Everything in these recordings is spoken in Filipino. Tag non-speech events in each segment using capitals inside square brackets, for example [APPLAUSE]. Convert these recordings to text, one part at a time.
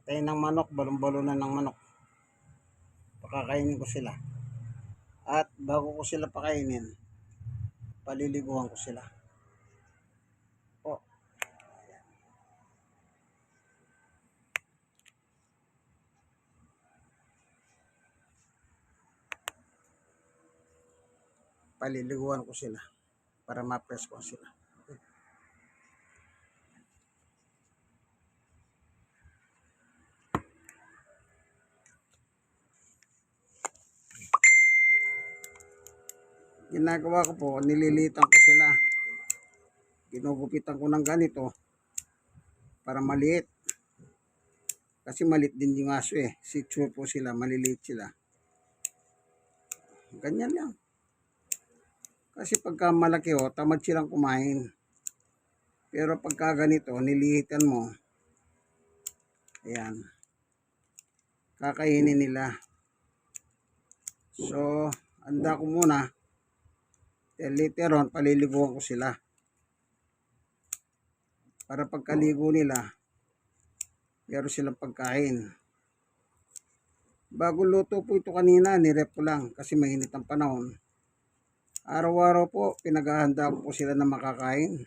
Patayin ng manok, balon-balonan ng manok. Pakakainin ko sila. At bago ko sila pakainin, paliliguan ko sila. Po. Paliliguan ko sila para ma-press ko sila. Ginagawa ko po, nililitan ko sila. Ginugupitan ko ng ganito para maliit. Kasi maliit din yung aso eh. Sitsu po sila, maliliit sila. Ganyan lang. Kasi pagka malaki o, tamad silang kumain. Pero pagka ganito, nilihitan mo, ayan, kakainin nila. So, anda ko muna, Then later on, paliliguan ko sila. Para pagkaligo nila, meron silang pagkain. Bago luto po ito kanina, nirep ko lang kasi mainit ang panahon. Araw-araw po, pinaghahanda ko po sila na makakain.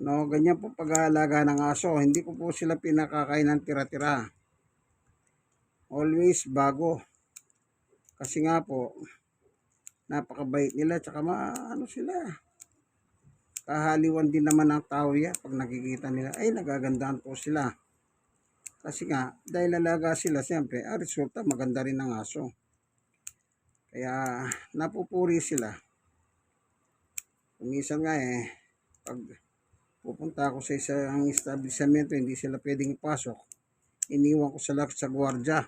Ano, ganyan po pag-aalaga ng aso. Hindi ko po sila pinakakain ng tira-tira. Always bago. Kasi nga po, napakabait nila tsaka maano sila. Kahaliwan din naman ng tao yan pag nakikita nila ay nagagandahan po sila. Kasi nga dahil lalaga sila siyempre ang resulta maganda rin ang aso. Kaya napupuri sila. Kumisan nga eh pag pupunta ako sa isang establishmento hindi sila pwedeng ipasok iniwan ko sila sa gwardya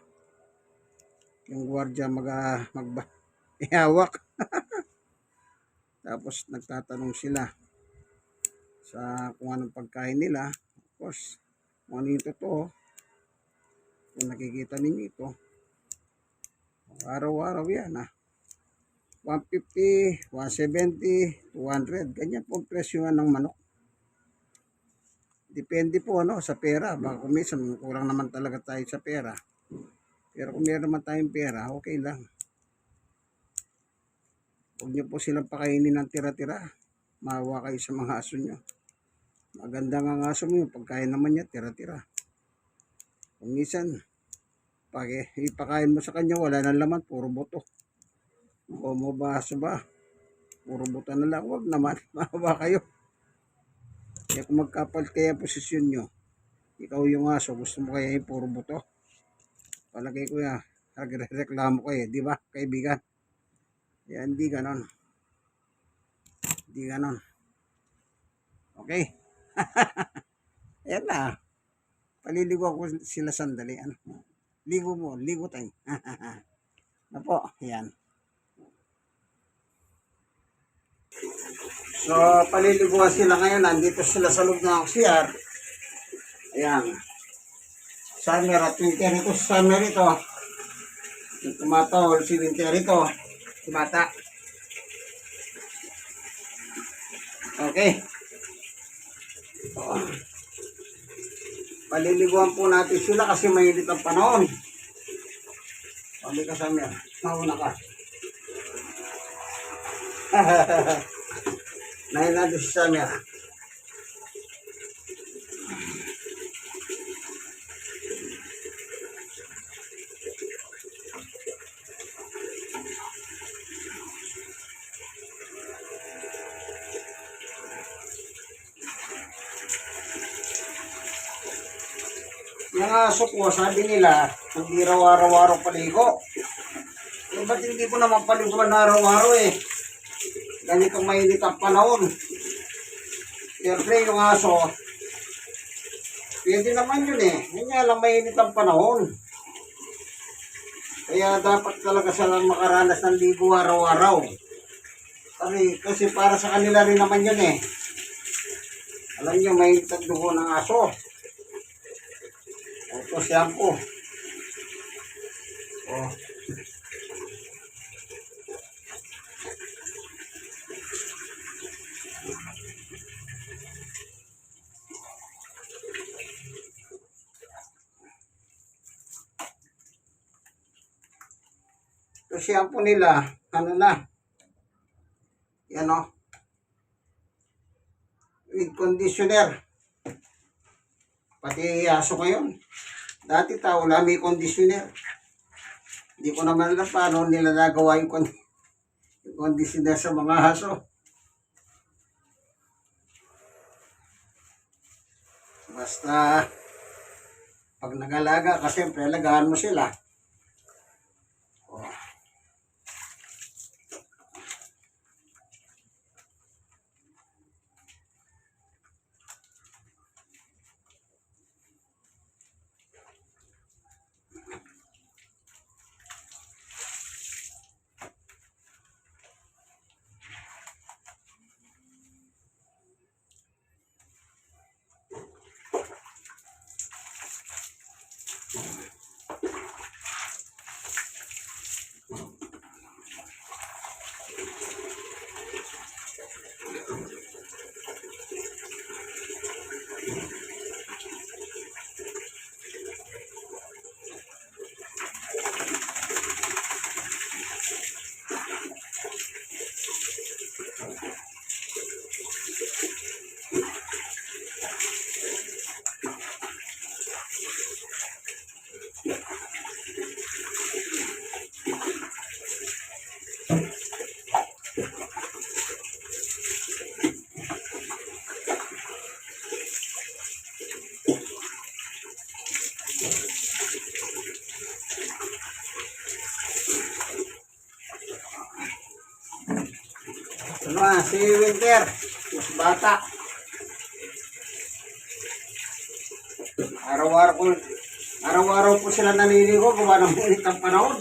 yung gwardya mag, magba ihawak [LAUGHS] Tapos nagtatanong sila sa kung anong pagkain nila. Of course, kung ano yung totoo. Kung nakikita ninyo ito. Araw-araw yan ha. 150, 170, 200. Ganyan po ang presyo ng manok. Depende po ano sa pera. Baka kung minsan kurang naman talaga tayo sa pera. Pero kung meron naman tayong pera, okay lang. Huwag niyo po silang pakainin ng tira-tira. Maawa kayo sa mga aso niyo. Maganda nga ang aso mo yung pagkain naman niya, tira-tira. Kung minsan, pag ipakain mo sa kanya, wala na laman, puro buto. O mo ba aso ba? Puro buto na lang. Huwag naman, [LAUGHS] maawa kayo. Kaya kung magkapal kaya posisyon nyo, ikaw yung aso, gusto mo kaya yung puro buto. Palagay ko ya, nagre-reklamo kayo, di ba, kaibigan? Yan, hindi ganon. Hindi ganon. Okay. [LAUGHS] Ayan na. Paliligo ko sila sandali. Ano? Ligo mo. Ligo tayo. [LAUGHS] na po. Ayan. So, paliliguan sila ngayon. Nandito sila sa loob ng CR. Ayan. Summer at winter ito. Summer ito. Tumatawal si winter ito. Si bata. Okay. Oh. Paliliguan po natin sila kasi mainit ang panahon. Sabi ka sa amin, mauna ka. [LAUGHS] Nahin natin si Samir. Yung aso ko, sabi nila, hindi raw araw-araw paligo. Eh, ba't hindi ko naman paliguan araw-araw eh? Ganitong mainit ang panahon. Siyempre, yung aso, pwede naman yun eh. Hindi lang mainit ang panahon. Kaya dapat talaga silang makaranas ng ligo araw-araw. Kasi, kasi para sa kanila rin naman yun eh. Alam nyo, may ang dugo ng aso. Utos yan ko. Oh. So, shampoo nila, ano na, yan o, with conditioner. Pati aso ngayon. Dati tao wala may conditioner. Hindi ko naman alam paano nila nagawa yung, con- [LAUGHS] yung conditioner sa mga aso. Basta pag nagalaga kasi siyempre alagaan mo sila. Ah, si Winter. Mas bata. Araw-araw ko, araw-araw po sila naliligo gawa ng ulit ang panahon.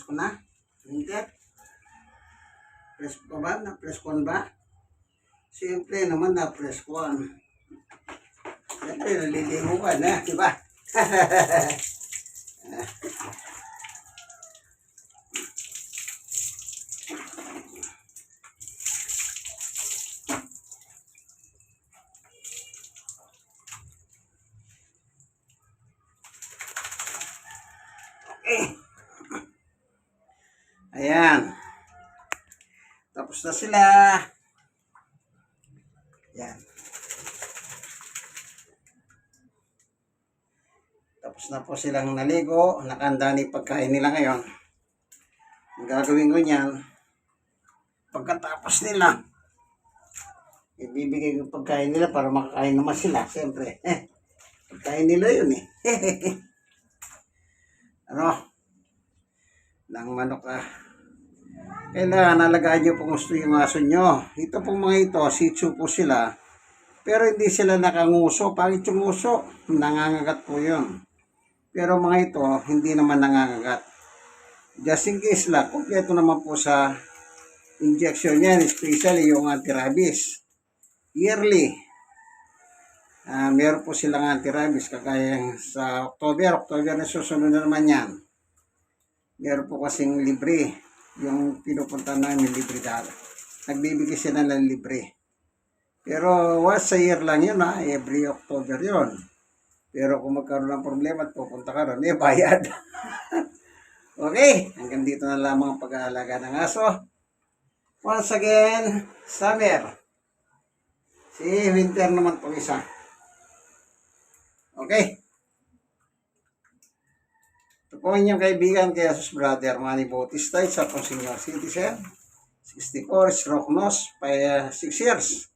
Press ko na? Winter? Press ko ba? Na-press ko ba? Siyempre naman na-press ko. Siyempre, naliligo ka na, di ba? [LAUGHS] Ayan. Tapos na sila. Yan. Tapos na po silang naligo. Nakanda ni pagkain nila ngayon. Ang gagawin ko niyan, pagkatapos nila, ibibigay ko pagkain nila para makakain naman sila. Siyempre, [LAUGHS] pagkain nila yun eh. [LAUGHS] ano? Ng manok ah. Kailangan alagaan nyo kung gusto yung aso nyo. Ito pong mga ito, shih tzu po sila. Pero hindi sila nakanguso. Pangit yung uso. Nangangagat po yun. Pero mga ito, hindi naman nangangagat. Just in case lang, kompleto naman po sa injection yan, especially yung anti-rabies. Yearly. Ah, meron po silang anti-rabies kagaya sa October. October na susunod na naman yan. Meron po kasing libre. Yung pinupunta namin libre dala. Nagbibigay sila ng libre. Pero once a year lang yun ha. Every October yun. Pero kung magkaroon ng problema at pupunta ka ron, eh bayad. [LAUGHS] okay. Hanggang dito na lamang ang pag-aalaga ng aso. Once again, summer. Si winter naman po isa. Okay. Ito po inyong kaibigan kay Jesus Brother Manny Bautista, isa pong senior citizen, 64, stroke nose, pa 6 years.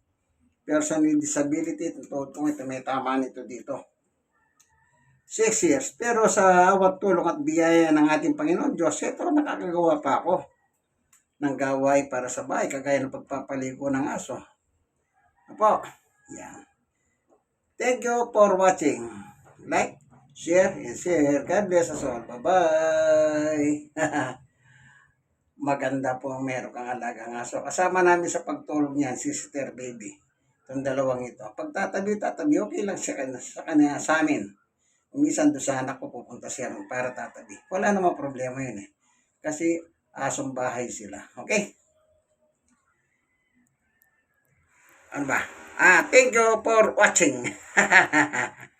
Person with disability, po ito, may tama nito dito. 6 years. Pero sa awat tulong at biyaya ng ating Panginoon Diyos, ito nakakagawa pa ako ng gaway para sa bahay, kagaya ng pagpapaligo ng aso. Apo, yan. Thank you for watching. Like, share, and share. God bless us all. Bye-bye. [LAUGHS] Maganda po ang meron kang alagang aso. Kasama namin sa pagtulog niyan, si Sister Baby. Itong dalawang ito. Pagtatabi, tatabi, okay lang siya sa kanya, sa amin. Umisan doon sa anak ko pupunta siya ron para tatabi. Wala namang problema yun eh. Kasi asong bahay sila. Okay? Ano ba? Ah, thank you for watching. [LAUGHS]